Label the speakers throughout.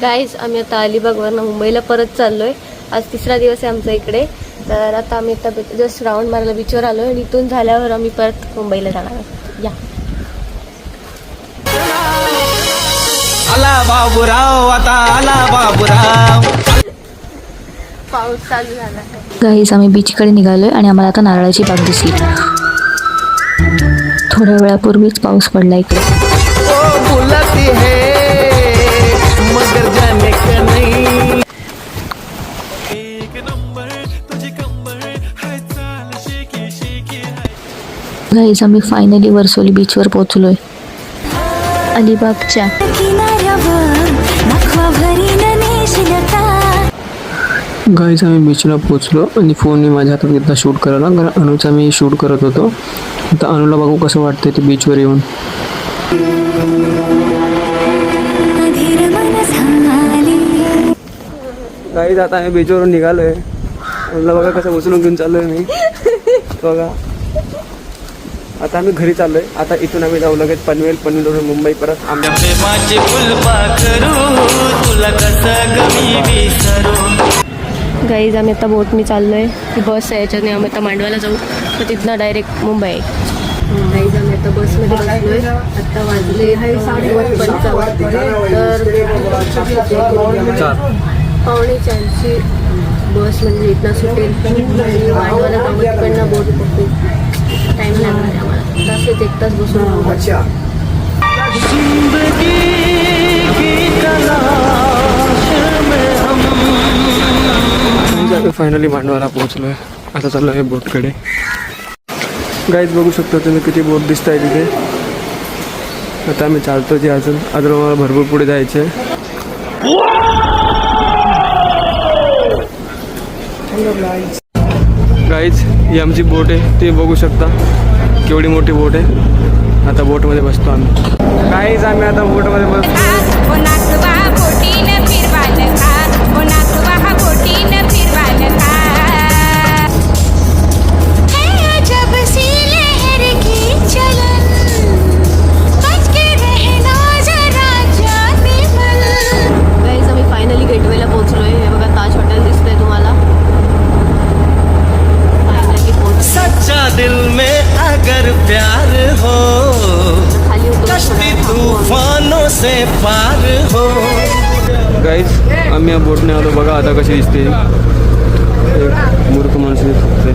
Speaker 1: Guys आम्ही आता अलिबागवरनं मुंबईला परत चाललोय. आज तिसरा दिवस आहे आमचा इकडे. तर आता आम्ही आता जस्ट राऊंड मारायला बीचवर आलोय आणि इथून झाल्यावर आम्ही परत मुंबईला जाणार आहोत. या.
Speaker 2: आला बाबूराव आता आला बाबूराव.
Speaker 1: पाऊस चालू झाला. आहे
Speaker 3: गाईज आम्ही बीचकडे निघालोय आणि आम्हाला आता नारळाची बाग दिसली. थोड्या वेळापूर्वीच पाऊस पडला इकडे. गाईज आम्ही फायनली वर्सोली बीचवर पोहोचलोय. अलिबागच्या.
Speaker 4: गाईज आम्ही बीचला पोचलो आणि फोनने माझ्या हातात घेतला शूट करायला. कारण अनुचा मी शूट करत होतो. आता अनुला बघू कसं वाटतंय ते बीचवर येऊन. गाईज आता आम्ही बीचवरून निघालोय. अनुला बघा कसं उचलून घेऊन चाललोय मी. बघा. आता आम्ही घरी चाललोय. आता इथून आम्ही जाऊ लगेच पनवेल पनवेलवरून मुंबई परत
Speaker 1: गाईज आम्ही आता बोटनी चाललोय. ती बस आहे याच्याने आम्ही आता मांडवाला जाऊ. तर तिथनं डायरेक्ट मुंबई गाईज आम्ही आता बसमध्ये बसलोय. आता वाजले नव्वद पंचावन्न तर पावणे चारची बस म्हणजे इथनं सुटेल. मांडवाला जाऊ तिकडनं बोट पकडू. टाईम लागणार आहे तसेच एक तास बसून.
Speaker 4: फायनली मांडवाला पोहोचलोय. आता चाललो आहे बोटकडे. गाईज बघू शकता तुम्ही किती बोट दिसत आहे तिथे. आता आम्ही चालतो जे अजून. अजून आम्हाला भरपूर पुढे जायचं आहे गाईज ही आमची बोट आहे. ते बघू शकता. केवढी मोठी बोट आहे. आता बोटमध्ये बसतो आम्ही. काहीच आम्ही आता बोटमध्ये बसतो
Speaker 2: प्यार हो कश्ती तूफानों से पार हो।
Speaker 4: गाईज आम्ही या बोटने आलो. बघा आता कशी दिसते. एक मूर्ख माणूस दिसते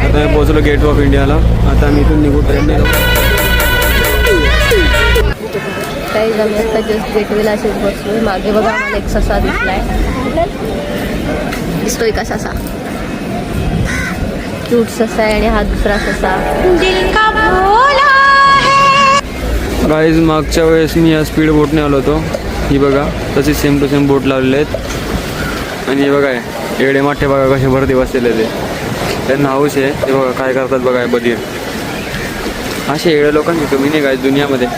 Speaker 4: आता आम्ही पोहोचलो गेट ऑफ इंडियाला आता आम्ही इथून निघू ट्रेनने
Speaker 1: गाईज आम्ही आता जस्ट गेटवेला असेच बसलोय मागे बघा आम्हाला एक ससा दिसलाय. दिसतोय का ससा? क्यूट ससा आहे आणि हा दुसरा ससा.
Speaker 5: दिल का भोला है?
Speaker 4: गाईज मागच्या वेळेस मी या स्पीड बोटने आलो होतो. ही बघा तशी सेम टू सेम बोट लावलेले आहेत. आणि हे बघा हे एडे माठे बघा कसे भरती बसलेले ते. त्यांना हाऊस आहे. ते बघा काय करतात बघा हे बधीर असे एवढ्या लोकांची कमी नाही काय दुनियामध्ये.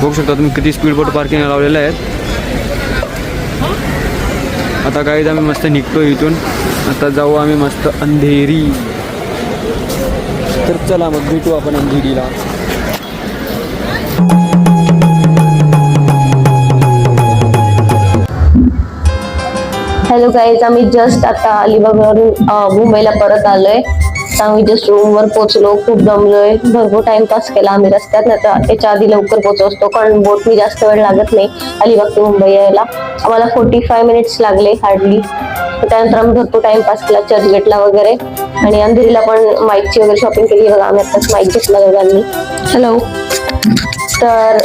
Speaker 4: बघू शकता तुम्ही किती स्पीड बोट पार्किंग लावलेले आहेत. आता गाईज आम्ही मस्त निघतो इथून. आता जाऊ आम्ही मस्त अंधेरी. तर चला मग भेटू आपण अंधेरीला.
Speaker 1: हॅलो गाईज आम्ही जस्ट आता अलिबागवरून मुंबईला परत आलोय. आम्ही जस्ट रूमवर पोहोचलो खूप दमलोय भरपूर टाइमपास केला आम्ही रस्त्यात नाही तर त्याच्या आधी लवकर पोहोचवतो असतो कारण बोटनी जास्त वेळ लागत नाही अलिबाग ते मुंबई यायला. आम्हाला फोर्टी फाय मिनिट्स लागले हार्डली त्यानंतर आम्ही भरपूर टाइमपास केला चर्चगेटला वगैरे. आणि अंधेरीला पण माईकची वगैरे शॉपिंग केली. बघा आम्ही आताच माईक घेतला दोघांनी हॅलो तर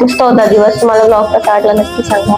Speaker 1: मस्त होता दिवस. तुम्हाला ब्लॉग कसा वाटला नक्की सांगा.